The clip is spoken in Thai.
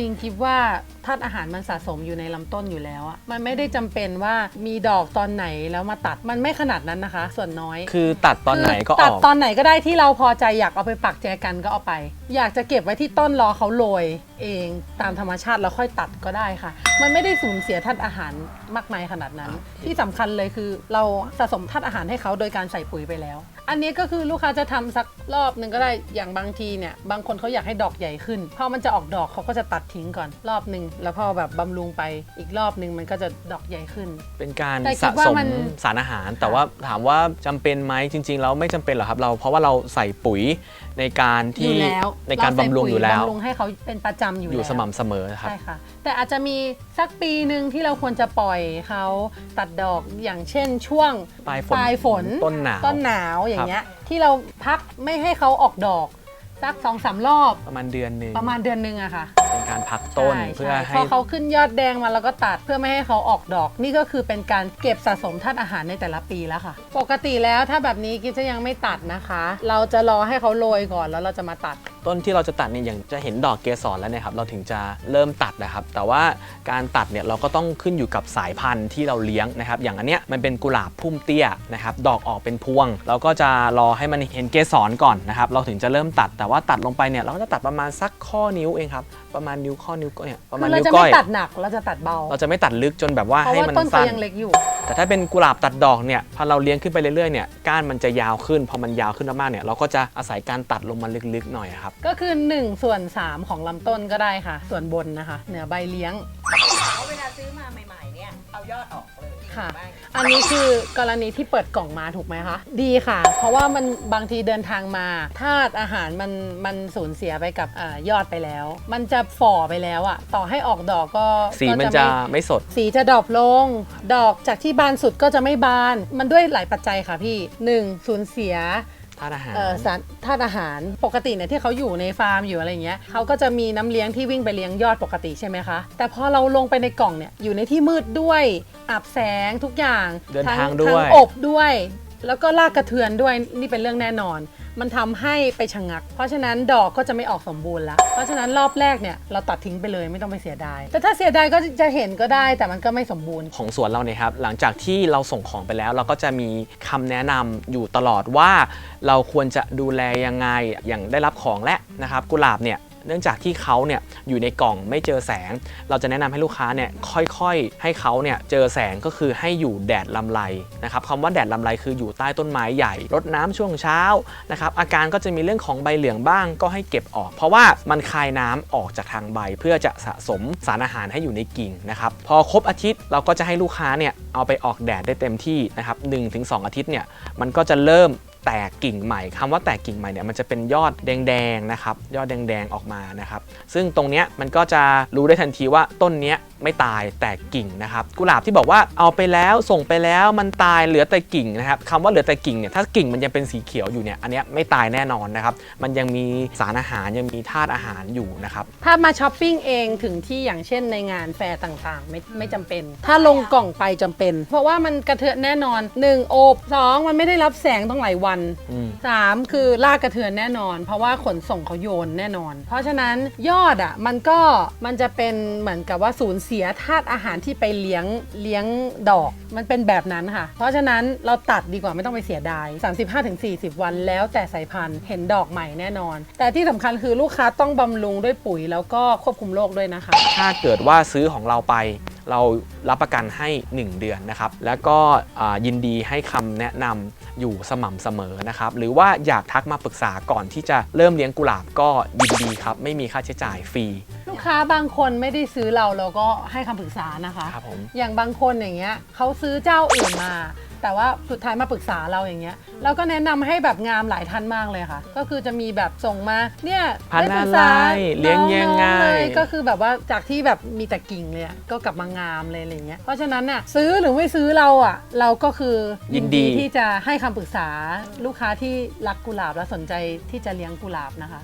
ริงๆคิดว่าธาตุอาหารมันสะสมอยู่ในลำต้นอยู่แล้วอะมันไม่ได้จำเป็นว่ามีดอกตอนไหนแล้วมาตัดมันไม่ขนาดนั้นนะคะ ส่วนน้อย คือตัดตอนไหนก็คือตัดอก ตอนไหนก็ได้ที่เราพอใจอยากเอาไปปักแจกันก็เอาไป อยากจะเก็บไว้ที่ต้นรอเขาโรยเองตามธรรมชาติแล้วค่อยตัดก็ได้ค่ะ มันไม่ได้สูญเสียธาตุอาหารมากมายขนาดนั้น ที่สำคัญเลยคือเราสะสมธาตุอาหารให้เขาโดยการใส่ปุ๋ยไปแล้ว อันนี้ก็คือลูกค้าจะทำสักรอบหนึ่งก็ได้อย่างบางทีเนี่ยบางคนเขาอยากให้ดอกใหญ่ขึ้นพอมันจะออกดอกเขาก็จะตัดทิ้งก่อนรอบหนึ่งแล้วพอแบบบำรุงไปอีกรอบหนึ่งมันก็จะดอกใหญ่ขึ้น เป็นการแต่คิสะดว่าสมมัน สารอาหาร แต่ว่าถามว่าจำเป็นไหมจริง ๆ แล้วไม่จำเป็นหรอกครับเราเพราะว่าเราใส่ปุ๋ยในการอที่ยู่แล้วในการเใส่บำรุงปุ๋อยู่แล้วบำรุงให้เขาเป็นประจำอยู่อยู่แล้ว สม่ำเสมอครับ ใช่ค่ะ แต่อาจจะมีสักปีหนึ่งที่เราควรจะปล่อยเขาตัดดอกอย่างเช่นช่วงปลายฝนปลายฝนต้นหนาวต้นหนาวอย่างเงี้ยที่เราพักไม่ให้เขาออกดอก สักสองสามรอบประมาณเดือนหนึ่งประมาณเดือนหนึ่งอะค่ะเป็นการพักต้นใช่เพื่อใช่ให้พอเขาขึ้นยอดแดงมาเราก็ตัดเพื่อไม่ให้เขาออกดอก นี่ก็คือเป็นการเก็บสะสมธาตุอาหารในแต่ละปีแล้วค่ะ ปกติแล้วถ้าแบบนี้กิฟจะยังไม่ตัดนะคะ เราจะรอให้เขาโรยก่อนแล้วเราจะมาตัด ต้นที่เราจะตัดเนี่ยอย่างจะเห็นดอกเกสรแล้วเนี่ยครับเราถึงจะเริ่มตัดนะครับ แต่ว่าการตัดเนี่ยเราก็ต้องขึ้นอยู่กับสายพันธุ์ที่เราเลี้ยงนะครับ อย่างอันเนี้ยมันเป็นกุหลาบพุ่มเตี้ยนะครับดอกออกเป็นพวง เราก็จะรอให้มันเห็นเกสรก่อนนะครับ เราถึงจะเริ่มตัดแต่ว่าตัดลงไปเนี่ยเราก็จะตัดประมาณสักข้อนิ้วเองครับประมาณนิ้วข้อนิ้วก้อยเนี่ยประมาคืณอเรานิ้วจะก้ไม่อย ตัดหนักเราจะตัดเบา เราจะไม่ตัดลึกจนแบบว่าเพราะให้ว่ามันต้นเขาสั้น ยังเล็กอยู่ แต่ถ้าเป็นกุหลาบตัดดอกเนี่ยพอเราเลี้ยงขึ้นไปเรื่อยๆเนี่ยก้านมันจะยาวขึ้นพอมันยาวขึ้นมากๆเนี่ยเราก็จะอาศัยการตัดลงมาลึกๆหน่อยครับ ก็คือ1ส่วน3ของลำต้นก็ได้ค่ะ ส่วนบนนะคะ เหนือใบเลี้ยงเอาเวลาซื้อมาใหม่ ๆ เนี่ย เอายอดออกเลย ค่ะบ้างอันนี้คือกรณีที่เปิดกล่องมาถูกไหมคะ ดีค่ะ เพราะว่ามันบางทีเดินทางมาธาตุอาหารมันมันสูญเสียไปกับอายอดไปแล้ว มันจะฝ่อไปแล้วอะต่อให้ออกดอกก็สีก็มันไจะไม่สด สีจะดรอปลง ดอกจากที่บานสุดก็จะไม่บาน มันด้วยหลายปัจจัยค่ะพี่ 1. สูญเสีย ธาตุอาหาร เอ่อสารธาตุอาหารปกติเนี่ยที่เขาอยู่ในฟาร์มอยู่อะไรอย่างเงี้ยเขาก็จะมีน้ำเลี้ยงที่วิ่งไปเลี้ยงยอดปกติใช่ไหมคะ แต่พอเราลงไปในกล่องเนี่ยอยู่ในที่มืดด้วยอับแสงทุกอย่างเดินทั้ทางด้วย ทั้อบด้วย แล้วก็ลากกระเทือนด้วยนี่เป็นเรื่องแน่นอน มันทำให้ไปชะงัก เพราะฉะนั้นดอกก็จะไม่ออกสมบูรณ์ละเพราะฉะนั้นรอบแรกเนี่ยเราตัดทิ้งไปเลยไม่ต้องไปเสียดาย แต่ถ้าเสียดายก็จะเห็นก็ได้แต่มันก็ไม่สมบูรณ์ ของสวนเราเนี่ยครับหลังจากที่เราส่งของไปแล้วเราก็จะมีคำแนะนำอยู่ตลอดว่า เราควรจะดูแลยังไงอย่างได้รับของและนะครับกุหลาบเนี่ย เนื่องจากที่เขาเนี่ยอยู่ในกล่องไม่เจอแสง เราจะแนะนำให้ลูกค้าเนี่ยค่อยๆ ให้เขาเนี่ยเจอแสงก็คือให้อยู่แดดลำไรนะครับคำว่าแดดลำไรคืออยู่ใต้ต้นไม้ใหญ่รดน้ำช่วงเช้านะครับอาการก็จะมีเรื่องของใบเหลืองบ้างก็ให้เก็บออก เพราะว่ามันคายน้ำออกจากทางใบ เพื่อจะสะสมสารอาหารให้อยู่ในกิ่งนะครับพอครบอาทิตย์เราก็จะให้ลูกค้าเนี่ยเอาไปออกแดดได้เต็มที่นะครับ1-2 อาทิตย์เนี่ยมันก็จะเริ่ม แตกกิ่งใหม่คำว่าแตกกิ่งใหม่เนี่ยมันจะเป็นยอดแดงๆนะครับยอดแดงๆออกมานะครับซึ่งตรงเนี้ยมันก็จะรู้ได้ทันทีว่าต้นเนี้ยไม่ตายแตกกิ่งนะครับกุหลาบที่บอกว่าเอาไปแล้วส่งไปแล้วมันตายเหลือแต่กิ่งนะครับคำว่าเหลือแต่กิ่งเนี่ยถ้ากิ่งมันยังเป็นสีเขียวอยู่เนี่ยอันเนี้ยไม่ตายแน่นอนนะครับมันยังมีสารอาหารยังมีธาตุอาหารอยู่นะครับถ้ามาช้อปปิ้งเองถึงที่อย่างเช่นในงานแฟร์ต่างๆ ไม่ไม่จำเป็น ถ้าลงกล่องไปจำเป็น เพราะว่ามันกระเทือนแน่นอน1โอบ 2 มันไม่ได้รับแสงต้องหลายวันอืม 3 คือลากกระเทือนแน่นอน เพราะว่าขนส่งเขาโยนแน่นอน เพราะฉะนั้นยอดอะมันก็มันจะเป็นเหมือนกับว่าสูญเสียธาตุอาหารที่ไปเลี้ยงเลี้ยงดอกมันเป็นแบบนั้นค่ะ เพราะฉะนั้นเราตัดดีกว่าไม่ต้องไปเสียดาย 35-40 วันแล้วแต่สายพันธุ์เห็นดอกใหม่แน่นอน แต่ที่สำคัญคือลูกค้าต้องบำรุงด้วยปุ๋ยแล้วก็ควบคุมโรคด้วยนะคะ ถ้าเกิดว่าซื้อของเราไปเรารับประกันให้ 1 เดือนนะครับ แล้วก็อ่ายินดีให้คำแนะนำอยู่สม่ำเสมอนะครับ หรือว่าอยากทักมาปรึกษาก่อนที่จะเริ่มเลี้ยงกุหลาบก็ยินดีครับ ไม่มีค่าใช้จ่ายฟรี ลูกค้าบางคนไม่ได้ซื้อเราเราก็ให้คำปรึกษานะคะ ครับผม อย่างบางคนอย่างเงี้ยเขาซื้อเจ้าอื่นมา แต่ว่าสุดท้ายมาปรึกษาเราอย่างเงี้ยเราก็แนะนำให้แบบงามหลายท่านมากเลยค่ะ ก็คือจะมีแบบส่งมาเนี่ยพันธุ์ด้ปรึกษาอะไรเลี้ยงยังไงน้อๆเลยก็คือแบบว่าจากที่แบบมีแต่กิ่งเลยอะก็กลับมางามเลยอะไรเงี้ยเพราะฉะนั้นน่ะซื้อหรือไม่ซื้อเราอะเราก็คือยินดีที่จะให้คำปรึกษาลูกค้าที่รักกุหลาบและสนใจที่จะเลี้ยงกุหลาบนะคะ